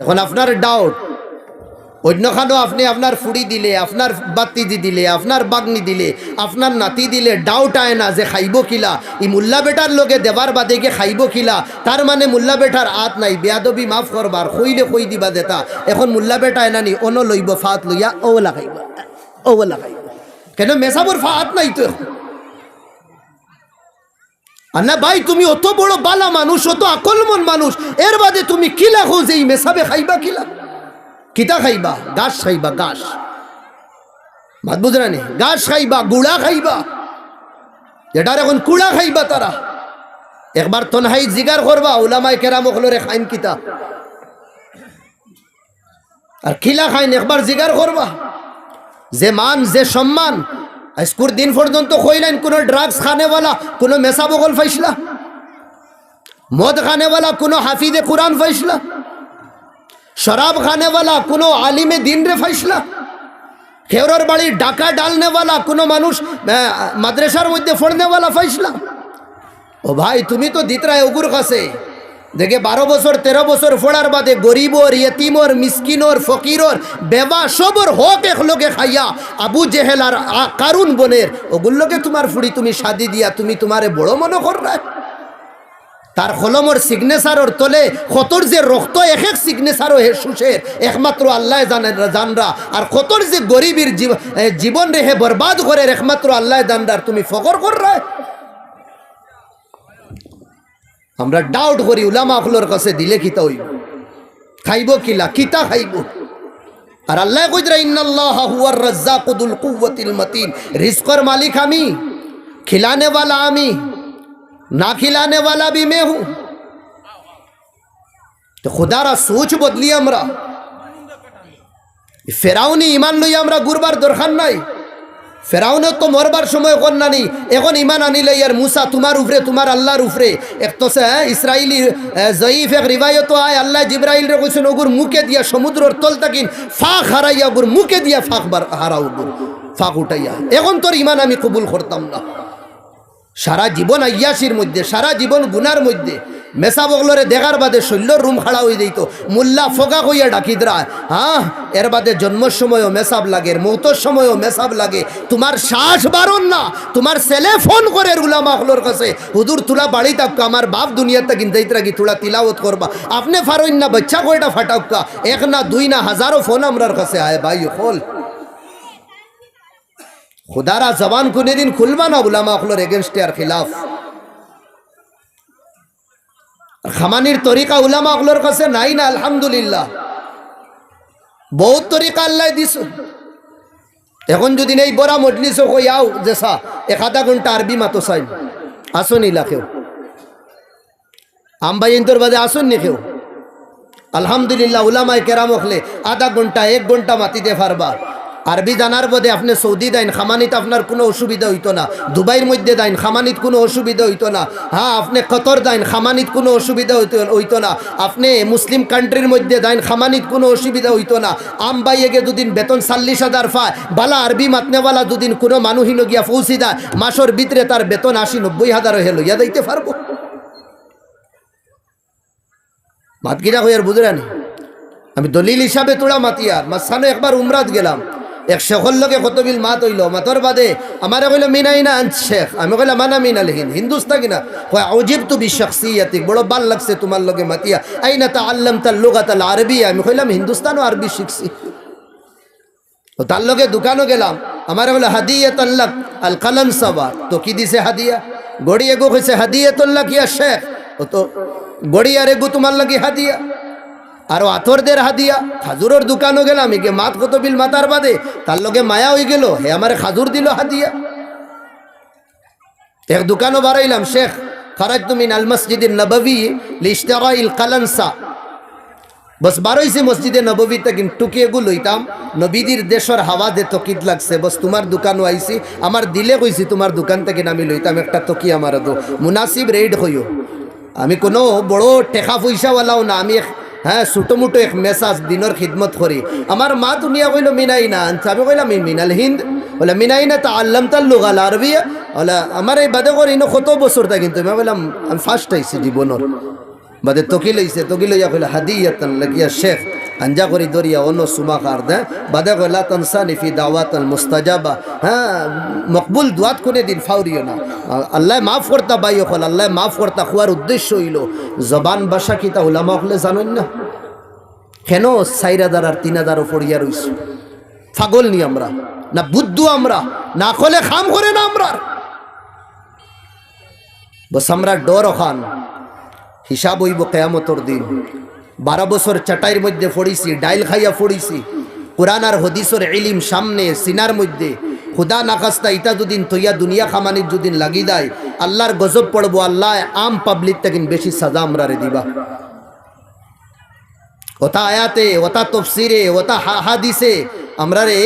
এখন আপনার ডাউট অন্যখানেও আপনি আপনার ফুড়ি দিলে, আপনার বাতিজি দিলে, আপনার বাগনি দিলে, আপনার নাতি দিলে ডাউট আয় না যে খাইব কিলা। ই মুল্লা বেটার লোকে দেবার বাদে গিয়ে খাইব কিলা। তার মানে মুল্লা বেটার আত নাই, বেয়াদবি মাফ করবার কইলে কই দিবা দেতা। এখন মুল্লা বেটা এনা নি অন লইব ফাত লইয়া, ও লাগাইব ও লাগাইব কেন মেসাবর ফাত নাই তো এখন। আর না ভাই, তুমি অত বড় বালা মানুষ, অত আকলমন মানুষ, এর বাদে তুমি কিলা খোঁজ এই মেসাবে খাইবা কিলা কিতা খাইবা? গাছ খাইবা, গাছ। ভাত বুঝরা নি? গাছ খাইবা, গুড়া খাইবা। এটার এখন কুড়া খাইবা তারা। একবার তনহাই জিগার করবা ওলামাই কেরাম ওখলরে খাইন কিতা। আর কিলা খাইন, একবার জিগার করবা। যে মান, যে সম্মান আজকুর দিন পর্যন্ত কইলেন কোনো ড্রাগস খানেওয়ালা কোনো মেসা বগল ফাইসলা। মদ খানেওয়ালা কোনো হাফিদে কোরআন ফাইসলা। শরাব খানেওয়ালা কোনো আলিমে দিন রে ফাইসলা। খেওরের বাড়ি ডাকা ডালনেওয়ালা কোনো মানুষ মাদ্রাসার মধ্যে ফোড়নেওয়ালা ফাইসলা। ও ভাই, তুমি তো দিতরায় ওগুর কাছে। দেখে বারো বছর, তেরো বছর ফোড়ার বাদে গরিবর, ইয়তিমর, মিসকিনর, ফকিরর বেবা সবর হক এক লোকে খাইয়া আবু জেহেল আর কারুন বনের। ওগুলোকে তোমার ফুড়ি, তুমি শাদি দিয়া, তুমি তোমারে বড় মনে কর তার কলমর সিগনেচারর তলে কতর যে রক্ত, এক এক সিগনেচারও হে সুশের একমাত্র আল্লাহ জানেন জানরা আর কতর যে গরিবীর জীবন রেহে বরবাদ করে, একমাত্র আল্লাহ জানরার তুমি ফকর কর আমরা ডাউট করি উলামা আখলোর কাছে দিলে কিতা হইব খাইব কিলা কিতা খাইব আর আল্লাহ কইতরা ইন্নাল্লাহ হুয়ার রাজ্জাকুদুল কুওয়াতিল মতিন রিজকের মালিক আমি খিলানে वाला আমি না खिलाने वाला भी मैं हूं তো খুদারা সোচ বদলি আমরা ফেরাউনি ইমান লই আমরা গুরবার দরকার নাই ফেরাউনের তো মরবার সময় কর নানি। এখন ইমান আনিলে ইয়ার মুসা তোমার উপরে তোমার আল্লাহর উপরে এক তো সে ইসরাইলি জয়ীফ এক রিবায়ত আয়, আল্লাহ জিব্রাইল রে কইছেন ওগুর মুখে দিয়া সমুদ্রর তল তাকিন ফাঁক হারাইয়া ওগুর মুখে দিয়া ফাঁক হারাও ফাঁক উঠাইয়া। এখন তোর ইমান আমি কবুল করতাম না। সারা জীবন আয়াসির মধ্যে, সারা জীবন গুনার মধ্যে মেসা বগলরে দেখার বাদে শৈল্যর রুম খাড়া হয়ে দিত মুল্লা ফোকা কইয়া ডাকিদরা হ্যাঁ এর বাদে জন্মের সময়ও মেসাব লাগে, মৌতর সময়ও মেসাব লাগে। তোমার শ্বাস বারণ না, তোমার ছেলে ফোন করে রুলা মাখলোর কাছে। হুদুর তুলা বাড়ি তাপকা আমার বাপ দুনিয়াতে কিনতে রাখি তুলা তিলাওত করবা। আপনি ফারইন না, বাচ্চা কয়টা ফাটাউকা এক না দুই না হাজারো ফোন আমরার কাছে আয় ভাই, খোল। খুদারা জবান কোনে দিন খুলবা না, উলামা আখলোর এগেনস্টে আর খিলাফ। খামানির তরিকা উলামা আখলোর কাছে নাই না, আলহামদুলিল্লাহ। বহুত তরিকা আল্লাহ দিস এখন যদি নেই বড়া মজলিস কই আও যেসা এক আধা ঘণ্টা আরবি মাতো চাই। আসুন ইলা কেউ। আম্বাইন্তর বাদে আসুন নি কেউ। আলহামদুলিল্লাহ, উলামায় কেরাম আধা ঘণ্টা, এক ঘণ্টা মাতিতে পারবা আরবি জানার বোধে আপনি সৌদি দেন, খামানিত আপনার কোনো অসুবিধা হইতো না। দুবাইয়ের মধ্যে দেন, খামানিত কোনো অসুবিধা হইতো না। হ্যাঁ আপনি কতর দেন, খামানিত কোনো অসুবিধা হইতো হইতো না। আপনি মুসলিম কান্ট্রির মধ্যে দেন, খামানিত কোনো অসুবিধা হইতো না। আম বাইয়ে দুদিন বেতন চাল্লিশ হাজার পায়, বালা আরবি মাতনেওয়ালা দুদিন কোনো মানুষই গিয়া পৌঁছি দেয়, মাসের ভিতরে তার বেতন আশি নব্বই হাজার হয়ে লইয়া দিতে পারব। মাতকিরা হইয়ার বুঝলেন? আমি দলিল হিসাবে তোরা মাতিয়ার মাঝখানে একবার উমরাত গেলাম। এক শেখর লগে কতবিল মাত হইল মাতর বাদে আমার কইল মিনাইনা শেখ। আমি কইলাম, মানা মিনাল হিন হিন্দুস্তা কিনা কয় অজিব তু বিশাখসিয়াতি বড় ভালো লাগছে তোমার লগে মাতিয়া। আইনা তা আল্লাম তার লোগাত আল আরবি আমি কইলাম হিন্দুস্তান ও আরবি শিখছি। তো তার লগে দোকানও গেলাম। আমার বলে হাদিয়া তাল্লাক আল কালাম সাবা। তো কি দিছে হাদিয়া? গড়ি এগো কইছে হাদিয়া তোল্লা কিয়া শেখ। ও তো গড়ি আর এগো তোমার লাগে হাদিয়া। আর আথরদের হাদিয়া খাজুরের দোকানও গেলাম এগে মাত কত বিল মাতার বাদে, তার লগে মায়া হয়ে গেল, হে আমার খাজুর দিল হাদিয়া এক দোকানও বাড়াইলাম, শেখ খারাজ তুমি আল মসজিদ নবী লিস্তারা ইল কালানসা। বস বারোইছে মসজিদে নবী তাকিন টুকিয়ে গু লইতাম নবীদির দেশর হাওয়া যে তকিদ লাগছে, বস তোমার দোকানও আইছি, আমার দিলে কইছি তোমার দোকান থেকে আমি লইতাম, একটা তকি আমার দো, মুনাসিব রেড হইও। আমি কোনো বড় টেকা পয়সাওয়ালাও না, আমি এক- হ্যাঁ ছোটো মোটো এক মেসাজ দিনের খিদমত করি আমার মা দুনিয়া কইল, মিনাই না। আমি কইলাম "মি- মিনাল হিন্দ। বলে মিনাই না তা আল্লাম তার লোগাল আরবি বলে আমার এই বাদে করি কত বছর তা কিন্তু আমি বললাম আমি ফার্স্ট আইসি জীবনের বাদে তকি লইছে তকি লইয়া কইলা, হাদিয়াতান লাগিয়া শেখ আঞ্জা করি দরিয়া অন্য সুমা খার দে। বাদে কইলা তনসানি ফি দাওয়াতাল মুস্তাজাবা। হ্যাঁ মকবুল দুয়াত কোনে দিন, ফাউরিও না। আল্লাহ মাফ করতা বাই হল আল্লাহ মাফ করতা খুয়ার উদ্দেশ্য হইল, জবান বাসা কিতা উলামা হলে জানেন না? কেন চাইর হাজার আর তিন হাজারও পড়িয়া রইছ? ফাগল নি আমরা? না বুদ্ধু আমরা? না কলে খাম করে না আমরা বস, আমরা ডর খান হিসাব হইব কেয়ামতর দিন। বারো বছর চাটাইয়ের মধ্যে ফড়িছি ডাইল খাইয়া ফড়িছি কোরআন আর হদিসর এলিম সামনে, সিনার মধ্যে। খুদা নাকাস্তা ইটা দুদিন তৈয়া দুনিয়া খামানির দুদিন লাগি দেয় আল্লাহর গজব পড়ব, আল্লাহ আম পাবলিক তাকিন বেশি সাজা আমরা রে দিবা। ওটা আয়াতে ওটা তফসিরে ওটা হাদিসে আমরা রে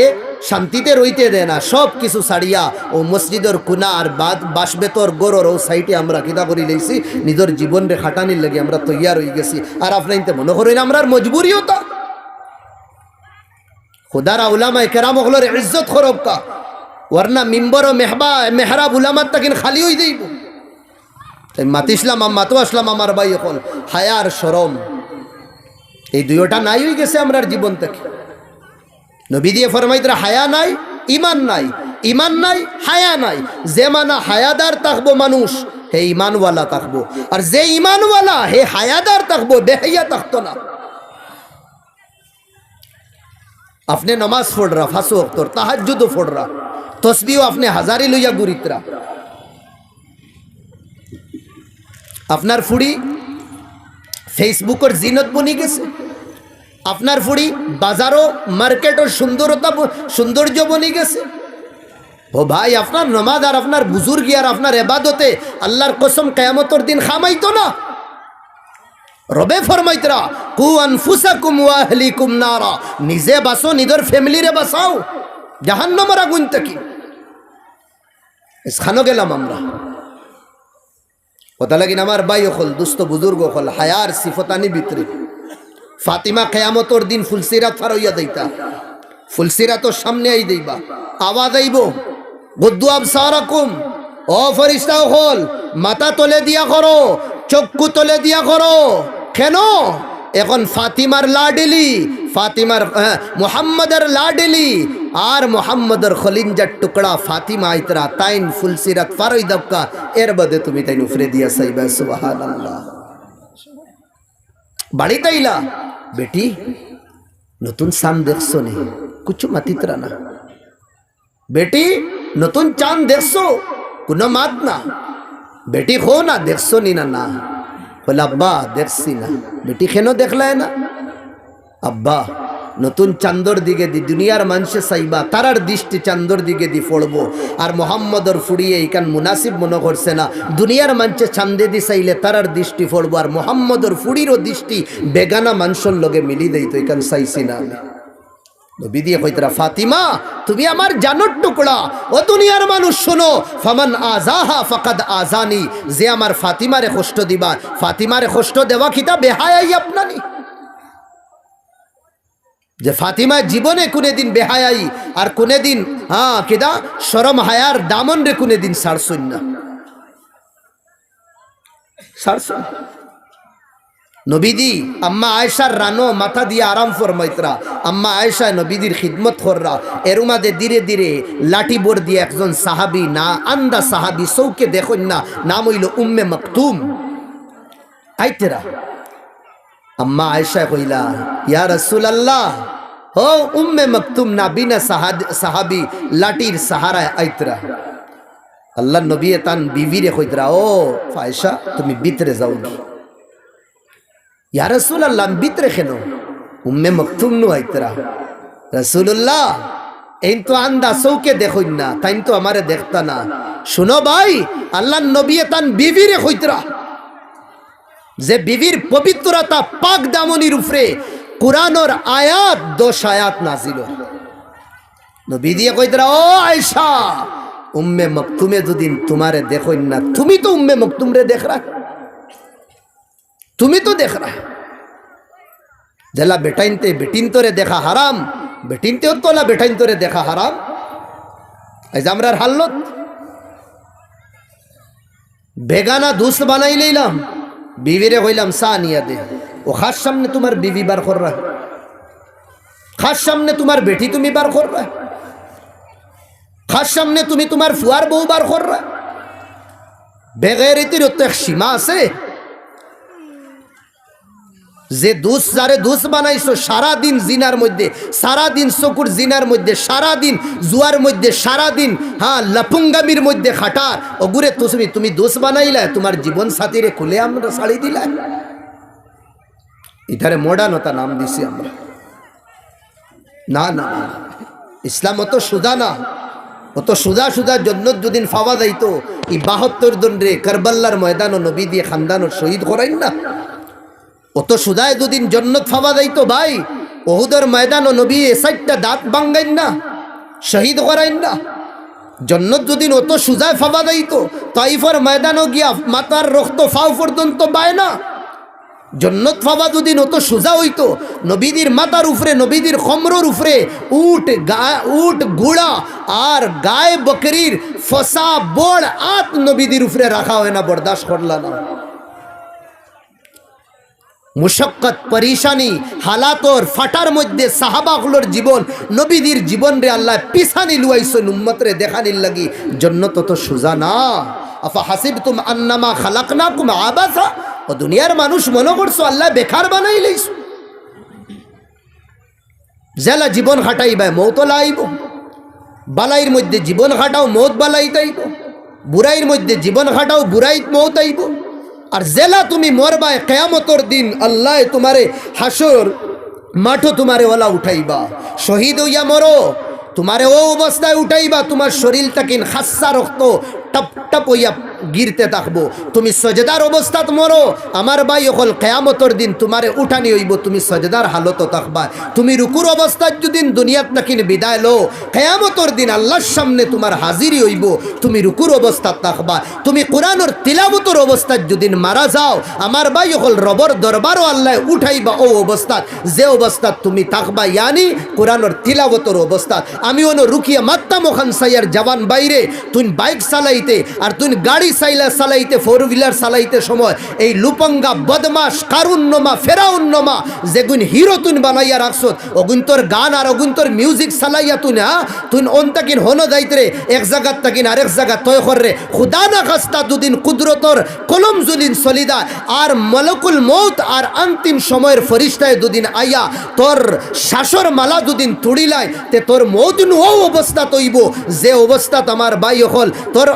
শান্তিতে রইতে দেয় না, সব কিছু ছাড়িয়া ও মসজিদের কুনা আর বাদ বাসবেতর গরর ও সাইটে আমরা কিতা করি লইছি, নিজের জীবন রে খাটানির লাগে আমরা তৈয়ার হয়ে গেছি। আর আপনার মনে করেন আমরা মজবুরিও তা? খুদারা উলামায় কেরাম হলোর ইজ্জত খরব কা? ওরনা মিম্বর ও মেহবা মেহরাব উলামাত তাকিন খালি হয়ে যাইব। তাই মাতিসলাম মাতো আসলাম আমার ভাই এখন। হায়ার সরম এই দুইটা নাই হয়ে গেছে আমরার জীবন থেকে। নবী দিয়ে ফরমাইতরা হায়া নাই ইমান নাই ইমান নাই, হায়া নাই। যে মানা হায়াদার থাকব মানুষ, হে ইমানওয়ালা থাকব। আর যে ইমানওয়ালা হে হায়াদার থাকব বেহাইয়া থাকতো না। আপনি নমাজ ফোড়রা ফাঁসো অক্তর তাহাজুদও ফোড়রা তসবিও আপনি হাজারি লইয়া গুরিতরা। আপনার ফুড়ি ফেসবুকের জিনত বনি গেছে। আপনার ফুড়ি বাজারও, মার্কেটও সুন্দরতা সৌন্দর্য বনি গেছে। ও ভাই, আপনার নমাজ আর আপনার বুজুর্গি আর আপনার এবাদতে আল্লাহর কসম কেয়ামতর দিন খামাইতো না। রবে ফরমাইতরা কু আনফুসাকুম ওয়া আহলিকুম নারা নিজে বাসো, নিজের ফ্যামিলিরে বাসাও জাহান্নামের আগুন থেকে। স্থানও গেলাম আমরা। কথা লাগিন আমার বাই হল দুস্থ বুজুর্গ হল হায়ার সিফতানি ভিতরে। ফাতিমা কেয়ামতর দিন ফুলসিরাত ফারইয়া দেইতা। ফুলসিরাতর সামনে আই দেইবা। আওয়াজ আইব গদ্দু আবসারাকুম ও ফরিস্তা হল মাথা তলে দিয়া করো চক্ষু তলে দিয়া করো। কেন? এখন ফাতিমার লাডেলি ফাতিমার হ্যাঁ, মুহাম্মদের লাডেলি আর মুহাম্মদের খলিঞ্জার টুকরা ফাতিমা আইতরা তাইন ফুলসিরাত ফারই দবকা এর বাদে তুমি তাই উফরে দিয়া সাইবা সুবহানাল্লাহ। বাড়িতে আইলা বেটি নতুন সান দেখছ নি কুছু মাতিতরা না বেটি নতুন চাঁদ দেখছ কোনো মাত না বেটি খো না দেখছ নি না না বলে আব্বা দেখছি না বেটি কেন দেখলায় না আব্বা নতুন চান্দর দিকে দি, দুনিয়ার মানুষে চাইবা, তারার দৃষ্টি চান্দর দিকে দি পড়ব। আর মোহাম্মদর ফুড়িয়ে এইখান মুনাসিব মনে করছে না। দুনিয়ার মানুষে চান্দে দি চাইলে তারার দৃষ্টি পড়ব, আর মোহাম্মদর ফুড়িরও দৃষ্টি বেগানা মানুষের লগে মিলি দেই তো এখান চাইছি না আমি। নবী দিয়ে ফাতিমা, তুমি আমার জানোর টুকরা। ও দুনিয়ার মানুষ শোনো, ফামান আজাহা ফাকাদ আজানি যে আমার ফাতিমারে কষ্ট দিবা, ফাতিমারে কষ্ট দেওয়া কিতা বেহায়াই আপনানি যে ফাতিমা জীবনে কোনে দিন বেহায়াই আর কোনে দিন হ্যাঁ কিদা সরম হায়ার দামন রে কোনে দিন সারসুন না নবীদি আম্মা আয়েশার রানো মাথা দিয়ে আরাম ফরমাইতরা। আম্মা আয়েশা নবীদির খিদমত কররা এর মাঝে ধীরে ধীরে লাঠি বোর দিয়ে একজন সাহাবি, না আন্দা সাহাবি, সৌকে দেখুন না, নাম হইল উম্মে মকতুম। আইতেরা। আম্মা আয়েশা কইলা, ইয়া রাসূল আল্লাহ ও উম্মে মকতুম না বিনা সাহাদ- সাহাবি লাঠির সাহারায় আইতরা। আল্লাহ নবী তান বিবিরে কইতরা, ও ফায়সা তুমি ভিতরে যাও। ইয়া রসুল্লাহ ভিতরে কেন? উম্মে মকতুম নু আইতরা। রসুল্লাহ এই তো আন্দা সৌকে দেখুন না তাই তো আমারে দেখতা না। শুনো ভাই, আল্লাহ নবী তান বিবিরে কইতরা। যে বিবির পবিত্রতা পাক দামনির উপরে কোরআনর আয়াত দোষ আয়াত নাজিল কইতরা উম্মে তোমারে না। তুমি তো উম্মে রে তুমি তো জেলা বেটিন দেখা হারাম বেটাইন তোরে দেখা হারাম। হাল্লত। বেগানা দুস বানাই লইলাম বিবিরে কইলাম, চা নিয়া দে। ও, খাস সামনে তোমার বিবি বার কররা। খাস সামনে তোমার বেটি তুমি বার কররা। খাস সামনে তুমি তোমার ফুয়ার বউ বার কররা। বেগেরিতির তো এক সীমা আছে। যে দুস যারে দুস বানাইছো সারা দিন জিনার মধ্যে সারা দিন চকুর জিনার মধ্যে সারা দিন জুয়ার মধ্যে সারা দিন হ্যাঁ লাফুঙ্গামির মধ্যে খাটার। ওগুরে তুমি তুমি দোষ বানাইলা, তোমার জীবন সাথীরে খুলে আমরা শাড়ি দিলা। ইধারে মডার্নতা নাম দিছি আমরা। না না। ইসলাম অত সুদা না। অত সুদা সুদা জন্য যদিন ফাওয়া যাইতো, এই বাহাত্তর রে কারবাল্লার ময়দান ও নবী দিয়ে খানদান শহীদ করাইন না। অত সুদায় দুদিন জন্নত ফাওয়া যাইতো ভাই। ওহুদর ময়দান ও নবী এ সাইডটা দাঁত বাঙ্গাইন না, শহীদ করাইন না। জন্নত দুদিন অত সুজায় ফাওয়া যাইতো তাইফর ময়দানও গিয়া মাতার রক্ত ফাও পর্যন্ত পায় না। জন্নত ফাওয়া দুদিন অত সোজা হইতো নবীদির মাতার উপরে, নবীদির খমরর উপরে উট গা, উট ঘোড়া আর গায়ে বকরির ফসা বড় আত নবীদির উপরে রাখা হয় না, বরদাস্ত করলা না। মুশক্কত, পরিশানি, হালাতর, ফাটার মধ্যে সাহাবাগুলোর জীবন, নবীদের জীবন রে আল্লাহ পিছানি লুয়াইছেন উম্মত রে দেখানির লাগি। জন্য তত সুজা না। আফা হাসিব তুম আন্নামা খালাক না কুম আবাসা। ও দুনিয়ার মানুষ মনে করছ আল্লাহ বেকার বানাই লইছ। জেলা জীবন খাটাইবা, মৌত লাইব। বালাইর মধ্যে জীবন খাটাও, মৌত বালাই তাইব বুড়াইর মধ্যে জীবন খাটাও বুড়াইত মৌত আইব। আর জেলা তুমি মরবায় কেয়ামতর দিন আল্লাহ তোমারে হাসর মাঠো তোমারে ওলা উঠাইবা। শহীদ হইয়া মরো, তোমারে ও অবস্থায় উঠাইবা, তোমার শরীরটা কিন খাসা রক্ত টপ টপ হইয়া গিরতে থাকব। তুমি সজেদার অবস্থাত মরো, আমার ভাই অকল কেয়ামতর দিন তোমারে উঠানি হইব, তুমি সজেদার হালত থাকবা। তুমি রুকুর অবস্থাত যদি দুনিয়াত নাকিন বিদায় লো কেয়ামতর দিন আল্লাহর সামনে তোমার হাজিরি হইব, তুমি রুকুর অবস্থাত থাকবা। তুমি কোরআনর তিলাবতর অবস্থাত যদি মারা যাও, আমার ভাই অকল রবর দরবারও আল্লাহ উঠাইবা ও অবস্থাত। যে অবস্থাত তুমি থাকবা, ইয়ানি কোরআনর তিলাবতর অবস্থাত। আমি অন রুকিয়া মাত্তা মোখান সাইয়ার জওয়ান বাইরে, তুই বাইক চালাইতে, আর তুই গাড়ি সাইলা চালাইতে ফোর হুইলার চালাইতে সময়, এই লুপঙ্গা বদমাস কারুন্নমা ফেরাউন্নমা যেগুন হিরো তুন বানাইয়া রাখছত অগুন তোর গান আর অগুন তোর মিউজিক চালাইয়া তুই হ্যাঁ তুই অন তাকিন হন যাইতে রে, এক জায়গাত তাকিন আরেক জায়গা তয় কর খুদা না খাস্তা দুদিন কুদরতর কলম জুলিন সলিদা আর মলকুল মৌত আর অন্তিম সময়ের ফরিস্তায় দুদিন আইয়া তোর শাসর মালা দুদিন তুড়িলাই তে তোর মৌদিন ও অবস্থা তৈব, যে অবস্থা আমার বাই হল, তোর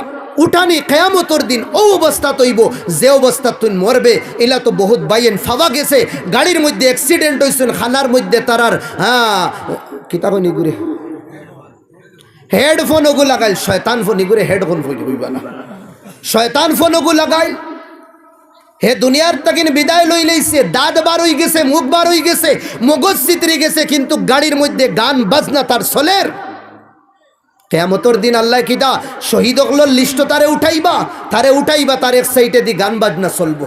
উঠানি কেয়ামতর দিন ও অবস্থা তৈব, যে অবস্থা তুই মরবে, এলা তো বহুত বাইয়েন ফাওয়া গেছে। গাড়ির মধ্যে অ্যাক্সিডেন্ট হয়েছেন খানার মধ্যে তারার হ্যাঁ কিতাব নিগুরে হেডফোন ওগু লাগাইল, শয়তান ফোন ইগুরে হেডফোন ফোন না। শয়তান ফোন ওগু লাগাইল। হে দুনিয়ার তাকিন বিদায় লই লইছে, দাঁত বার হয়ে গেছে, মুখ বার হই গেছে, মগজ চিতরি গেছে, কিন্তু গাড়ির মধ্যে গান, বাজনা তার সলের কেমতর দিন আল্লাহ কিদা শহীদ অগলোর লিস্ট তারে উঠাইবা তারে উঠাইবা, তার এক সাইডে দি গান বাজনা চলবো।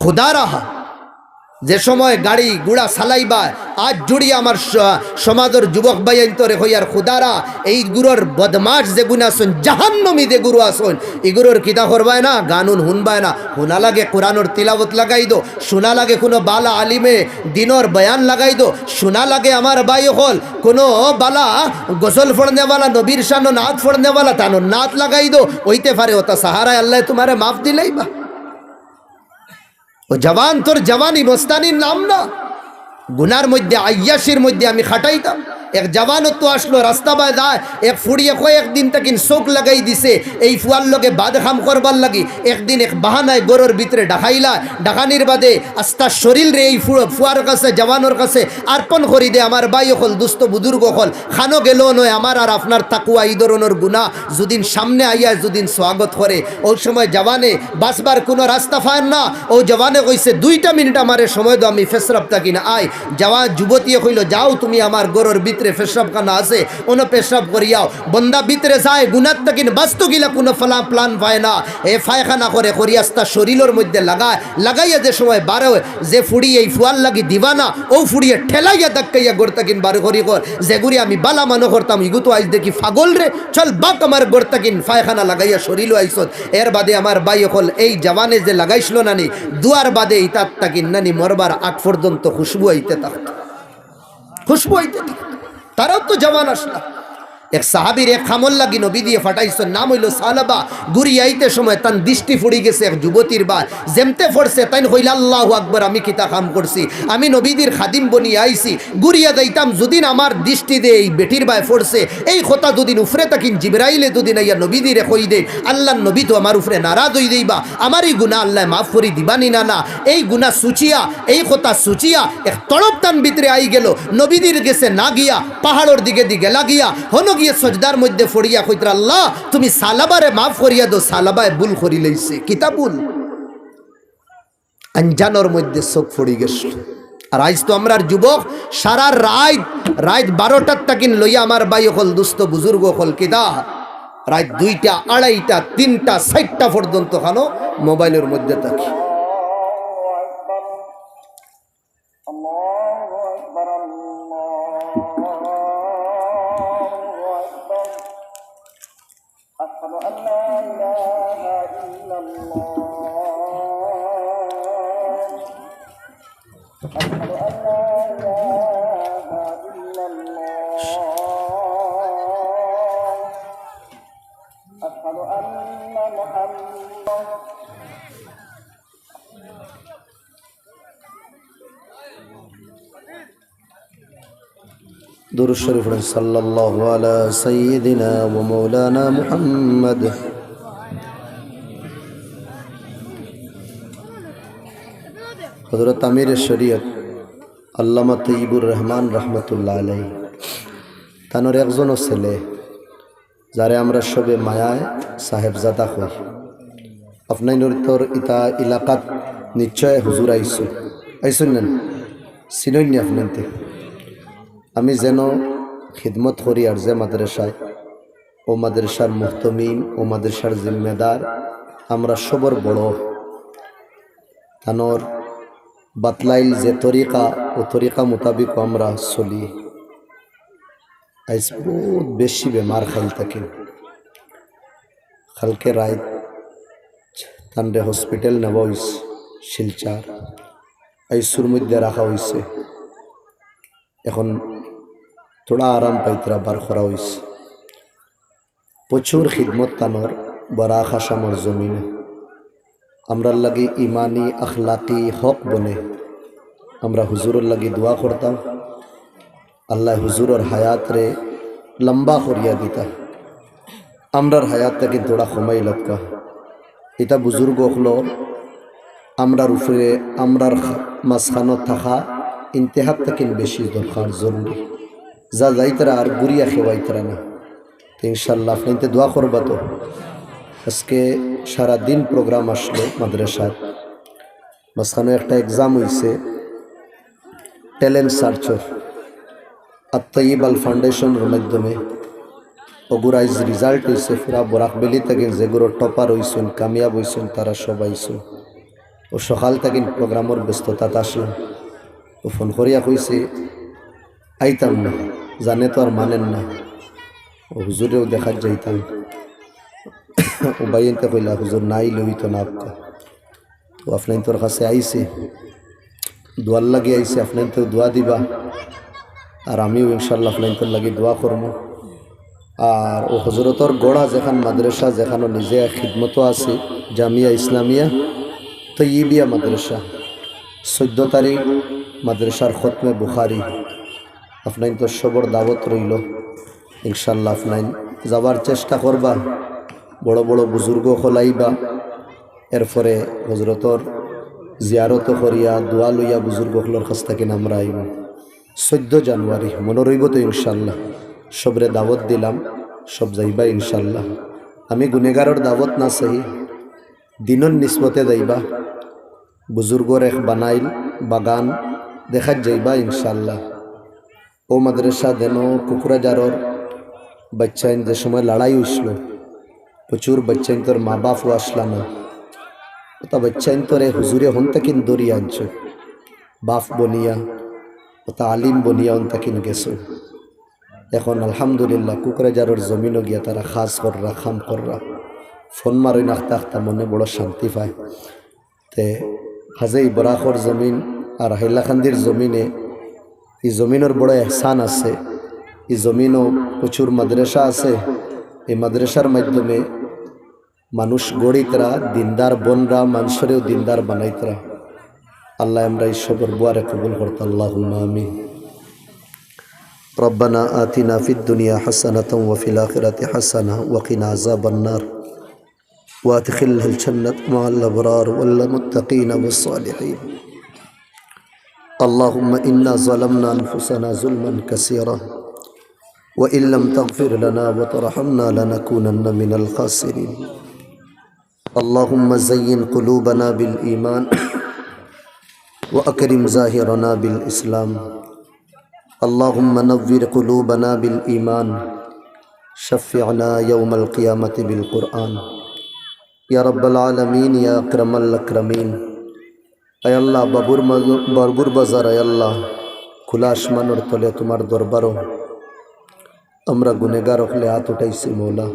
খুদা রাহা। যে সময় গাড়ি গুড়া সালাইবা আজ জুড়ি আমার সমাজের যুবক বাইন্তরে হইয়ার খুদারা, এই গুরুর বদমাস যে গুণ আসুন জাহান্নমি যে গুরু আসুন এই এগুলোর কিতা করবায় না, গানুন হুনবায় না, হুনা লাগে কোরআনোর তিলাবত লাগাই দো, শোনা লাগে কোনো বালা আলিমে দিনর বয়ান লাগাই দো, শোনা লাগে আমার বাই হল, কোনো বালা গোসল ফোড়নেওয়ালা নবীর শানো নাত ফোড়নেওয়ালা তানো নাত লাগাই দো ওইতে পারে ওটা সাহারায় আল্লাহ তোমারে মাফ দিলেই বা। ও জওয়ান তোর জওয়ানি মস্তানির নাম না। গুনার মধ্যে আয়াসির মধ্যে আমি খাটাইতাম। এক জওয়ানত তো আসলো, রাস্তা বায় যায়, এক ফুড়িয়ে কয়েকদিন তাকিন চোখ লাগাই দিছে, এই ফুয়ার লগে বাদ খাম করবার লাগি, একদিন এক বাহানায় গরুর ভিতরে ডাকাইলা, ডাকানির বাদে আস্তা শরীর রে এই ফুয়ার কাছে, জওয়ানোর কাছে আর্পণ করি দে, আমার বাই হল দুস্থ বুজুর্গ হল খানো গেল নয়, আমার আর আপনার তাকুয়া এই ধরনের গুণা, যদিন সামনে আইয়া যদিন স্বাগত করে। ওই সময় জওয়ানে বাসবার কোনো রাস্তা ফায় না, ও জওয়ানে কইছে, দুইটা মিনিট আমারে সময় দাও, আমি ফেসরাপ থাকি না আয়। যাওয়া যুবতী কইল, যাও তুমি আমার গরুর ভিতরে ভিতরে পেশাব খানা আছে, ওনো পেশাব করিয়াও। বন্দা ভিতরে যায় গুনার তাকিন বাস্তু গিলা কোনো ফলা প্লান পায় না। এ ফায়খানা করে করিয়াস্তা শরীরের মধ্যে লাগায়। লাগাইয়া যে সময় বারো যে ফুড়ি এই ফুয়াল লাগি দিবা না ও ফুড়িয়ে ঠেলাইয়া ধাক্কাইয়া গোরতাকিন বার করি কর যেগুড়ি আমি বালা মানো করতাম ইগু তো আজ দেখি ফাগল রে। চল বাক আমার গোরতাকিন ফায়খানা লাগাইয়া শরীরও আইসত। এর বাদে আমার বাই হল, এই জওয়ানে যে লাগাইছিল নানি, দুয়ার বাদে ইতাত তাকিন নানি, মরবার আট পর্যন্ত খুশবু আইতে থাকত। খুশবু আইতে থাকত। তারাও তো জামান আসলা এক সাহাবির এক খামল লাগি নবী দিয়ে ফাটাইছে, নাম হইল সালাবা। গুড়ি আইতে সময় তান দৃষ্টি ফুড়ি গেছে এক যুবতীর বার যেমতে ফরছে তাই হইল আল্লাহ আকবর, আমি কিতা কাম করছি। আমি নবীদের খাদিম বনি আইছি, গুড়িয়া যাইতাম, যদিন আমার দৃষ্টি দে এই বেটির বায় ফরছে। এই কথা দুদিন উফরে তাকিন, জিবরাইলে দুদিন আইয়া নবীদিরে কই দে আল্লাহ নবী তো আমার উফরে নারাজ হই দেইবা। আমারই গুণা আল্লাহ মাফ করি দিবানি না না। এই গুণা সুচিয়া, এই কথা সুচিয়া এক তড়প তান ভিতরে আই গেল। নবীদির গেছে না গিয়া, পাহাড়ের দিকে দিকে লাগিয়া হন গিয়ে সজদার মধ্যে ফড়িয়া কইতরা, আল্লাহ, তুমি সালাবারে মাফ করিয়া দো সালাবায় ভুল করি লইছে। কিতা ভুল? আঞ্জানোর মধ্যে চোখ ফড়ি গেছিল। আর আজ তো আমরা যুবক, সারা রাত রাত বারোটার তাকিন লইয়া আমার বাই হল দুস্থ বুজুর্গ হল কিদা রাত দুইটা, আড়াইটা, তিনটা ষাটটা পর্যন্ত খানো মোবাইলের মধ্যে থাকি। তৈবুর রহমান রহমতুল্লাহ আলাই তানোর একজনও ছেলে, যারে আমরা সবে মায়ায় সাহেবজাদা হই আপনার তোর ইতা এলাকাত নিশ্চয় হুজুর আইসু। আইসুন নেন, চিনইনি আপনাতে আমি যেন খিদমত করি আর যে মাদ্রাসায়, ও মাদ্রাসার মুহতমিম, ও মাদ্রাসার জিম্মেদার, আমরা সবর বড়। তানোর বাতলাইল যে তরিকা, ও তরিকা মোতাবিক আমরা চলি। আইস বহুত বেশি বেমার খাইল থাকি কালকে রাত তানরে হসপিটাল নেওয়া হয়েছে শিলচার। আইসুর মধ্যে রাখা হয়েছে এখন থোড়া আরাম পাইতরা বার করা হয়েছে প্রচুর খিদমত তানোর বড়া খাসামর জমিনে আমরা লাগি ইমানি আখলাকি হক বনে আমরা হুজুরের লাগি দোয়া করতাম আল্লাহ হুজুরের হায়াত রে লম্বা করিয়া দিতা আমরার হায়াতটাকে তোড়া কমাই লক্কা এটা বুজুর্গ হলো আমরার উপরে আমরার মাঝখানো থাকা ইন্তেহাত থেকে বেশি দরকার জরুরি যা যাইতারা আর গুড়িয়া খেবাইতারা না। তো ইনশাল্লাহ আপনি তো দোয়া করবা তো। আজকে সারা দিন প্রোগ্রাম আসলো মাদ্রাসার। মাঝখানে একটা এক্সাম হয়েছে ট্যালেন্ট সার্চর আত্মাইব আল ফাউন্ডেশনের মাধ্যমে। অগুরাইজ রিজাল্ট হয়েছে পুরা বরাকবেলি থেকে যেগুলো টপার হয়েছেন কামিয়াব হয়েছেন তারা সব আইসুন। ও সকাল থেকে প্রোগ্রামের ব্যস্ততাত আসলাম। ও ফোন করিয়া কইছে, আইতাম না। জানে তো আর মানেন না। ও হুজুরেও দেখার যাইতাম। ও বাইনতে কইলা, হুজুর, নাই লইতো না আপকা তো আপনার তোর কাছে আইছে। দোয়ার লাগে আইছে আপনার তো দোয়া দিবা। আর আমিও ইনশাল্লাহ আপনার তোর লাগে দোয়া করব আর ও হজরতর গড়া যেখান মাদ্রাসা যেখানে নিজে খিদমতো আছে, জামিয়া ইসলামিয়া তৈবিয়া মাদ্রাসা। চোদ্দ তারিখ মাদ্রাসার খতমে বুখারি। আপনার তো সবর দাওয়াত রইল। ইনশাল্লাহ আপনার যাবার চেষ্টা করবা, বড় বড় বুজুর্গ খলাইবা। এরপরে হজরতর জিয়ারত করিয়া দোয়া লইয়া বুজুর্গগুলোর কাছ থেকে আমরা আইব। চোদ্দ জানুয়ারি মনে রইব তো ইনশাল্লাহ। সবরে দাওয়াত দিলাম, সব যাইবা ইনশাল্লাহ। আমি গুনেগারর দাওয়াত না চাই দিনর নিসবতে যাইবা। বুজুর্গর এক বানাইল বাগান দেখাত যাইবা ইনশাল্লাহ। ও মাদ্রাসা দেন কুকুরাজারর বাচ্চাইন যে সময় লড়াই হইছিল, প্রচুর বাচ্চাইন তোর মা বাপও আসলা না ওটা বাচ্চাইন তোরে হুজুরে হন তাকিন দরিয়া আনছ। বাপ বনিয়া, ওটা আলিম বনিয়া হন তাকিন গেছ। এখন আলহামদুলিল্লাহ কুকুরাজারর জমিনও গিয়া তারা খাস কররা, খাম কররা। ফোন মারই নাখতা আখতা মনে বড় শান্তি পায়। তে হাজেই বরাখর জমিন আর হাইলাকান্দির জমিনে এই জমিনের বড় এহসান আছে এই জমিনও প্রচুর মাদ্রাসা আছে এই মাদ্রাসার মাধ্যমে মানুষ গড়িতরা দিনদার বনরা মানুষেরও দিনদার বানাইতরা আল্লাহ আমরা এই সবর বুয়ারে কবুল করতে আল্লাহ আমিন ربنا آتنا في الدنيا حسنة وفي الآخرة حسنة وقنا عذاب النار وادخله الجنة مع الأبرار والمتقين والصالحين اللهم إنا ظلمنا أنفسنا ظلما كثيرا وإن لم تغفر لنا وترحمنا لنكونن من الخاسرين. اللهم زين قلوبنا بالإيمان وأكرم ظاهرنا بالإسلام. اللهم نور قلوبنا بالإيمان. شفعنا يوم القيامة بالقرآن. يا رب العالمين يا أكرم الأكرمين. আয় আল্লাহ, বাবুর বাবুর বাজার, আয় আল্লাহ। খোলা আসমানোর তলে তোমার দরবারও আমরা গুনেগার হলে হাত উঠাইছি, মৌলা।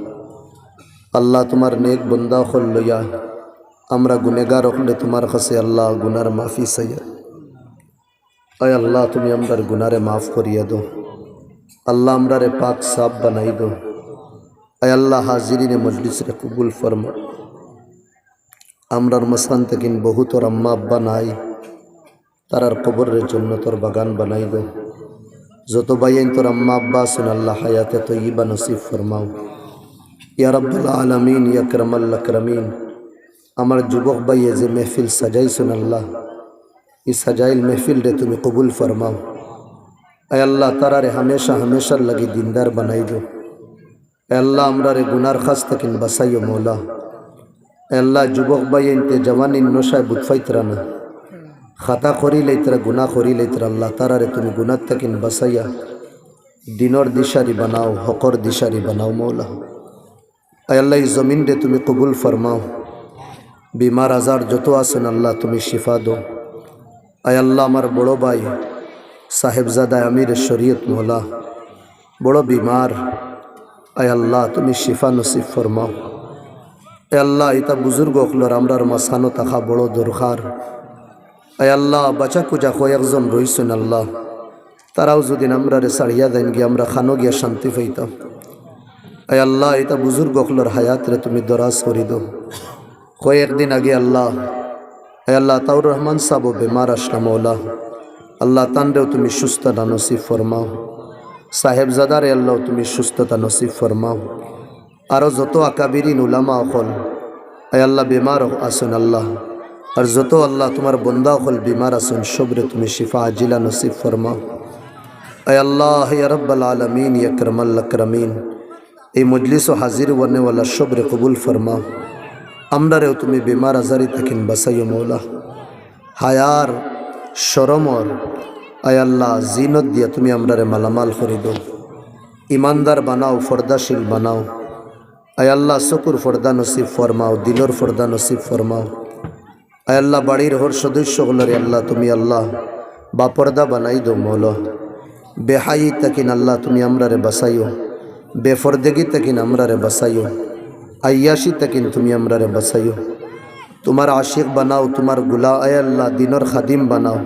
আল্লাহ তোমার নেক বন্দা হল লইয়া আমরা গুনেগার হলে তোমার কাছে আল্লাহ গুনার মাফি সাইয়া আয় আল্লাহ, তুমি আমরার গুনারে মাফ করিয়া দো আল্লাহ আমরারে পাক সাপ বানাই দো আয় আল্লাহ, হাজিরিনে মজলিসরে কবুল ফরমা আমরার মসান থেকে বহু তোর আম্মা আব্বা নাই তারার কবরের জন্য তোর বাগান বানাই দো যত বাইন তোর আম্মা আব্বা শুন আল্লাহ হায়াতে তো ইবা নসিব ফরমাও। ইয়া রব্বুল আলমিন, ইয়া করমাল্লা করমিন, আমার যুবক ভাইয়ে যে মেহফিল সাজাই শুন আল্লাহ, এই সাজাইল মেহফিল রে তুমি কবুল ফরমাও। আয় আল্লাহ, তারারে হামেশা হামেশার লাগি দিনদার বানাই দো আল্লাহ আমরা রে গুনার খাস থাকিন বাসাইও মৌলা। আল্লাহ যুবক বাইনতে জওয়ানিন নশায় বুৎফাইতরা না। খাতা করি লইতরা গুনা করি লইতরা, আল্লাহ তারারে তুমি গুনার থাকিন বাসাইয়া দিনর দিশারি বানাও, হকর দিশারি বানাও মৌলা। আল্লাহ জমিন রে তুমি কবুল ফরমাও। বিমার আজার যত আছেন আল্লাহ তুমি শিফা দো আয় আল্লাহ, আমার বড় ভাই সাহেবজাদা আমির শরীয়ত মৌলা, বড় বিমার। আয় আল্লাহ, তুমি শিফা নসিব ফরমাও। আল্লাহ, ইতা বুজুর্গ হকলর, আমরার মাসানো থাকা বড় দরকার। এ আল্লাহ, বাচা কুজা কয়েকজন রইছেন আল্লাহ। তারাও যদি আমরা রে সারিয়া দেন গিয়ে আমরা খানো গিয়া শান্তি পাইতাম। এ আল্লাহ এটা বুজুর্গ হকলর হায়াত রে তুমি দরাজ করি দো কয়েকদিন আগে আল্লাহ, এ আল্লাহ তাউর রহমান সাব বেমার আসলাম ওলা আল্লাহ, তানরেও তুমি সুস্থতা নসিব ফরমাও। সাহেবজাদারে আল্লাহ, তুমি সুস্থতা নসিব ফরমাও। আরও যত আকাবিরিন উলামা অকল আয় আল্লাহ বেমার আসুন আল্লাহ। আর যত আল্লাহ তোমার বন্দা অকল বিমার আসুন, সবরে তুমি শিফা আজিলা নসিব ফরমাও। আয় আল্লাহ রব্বাল আলমিন ইয়করমাল আকরমিন, এই মজলিস ও হাজির ওয়ানেওয়ালা সবরে কবুল ফরমাও। আমরারেও তুমি বেমার আজারি থাকিন, বাসাইও মৌলা। হায়ার সরমর আয় আল্লাহ, জিনত দিয়া তুমি আমরারে মালামাল করি দো ইমানদার বানাও, ফর্দাশীল বানাও। আয় আল্লাহ চকুর ফর্দা নসিব ফরমাও, দিলর ফর্দা নসিব ফরমাও। আয় আল্লাহ বাড়ির হর সদস্য হলরে আল্লাহ, তুমি আল্লাহ বা পর্দা বানাই দো মৌল। বেহাই তাকিন আল্লাহ, তুমি আমরারে বাসাইও। বেফরদেগি তাকিন আমরারে বাসাইও। আয়াসি তাকিন তুমি আমরারে বাসাইও। তোমার আশিক বানাও, তোমারগুলা, আয় আল্লাহ দিনর খাদিম বানাও।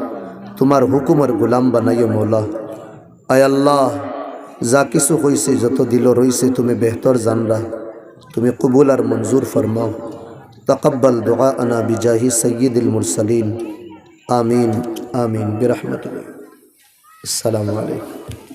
তোমার হুকুমের গুলাম বানাইও মৌলা। আয় আল্লাহ, যা কিছু হয়েছে যত দিল রয়েছে তুমি বেহতর জানরা। تمہیں قبول اور منظور فرماؤ. تقبل دعاءنا بجاہ سید المرسلین آمین آمین برحمت اللہ السلام علیکم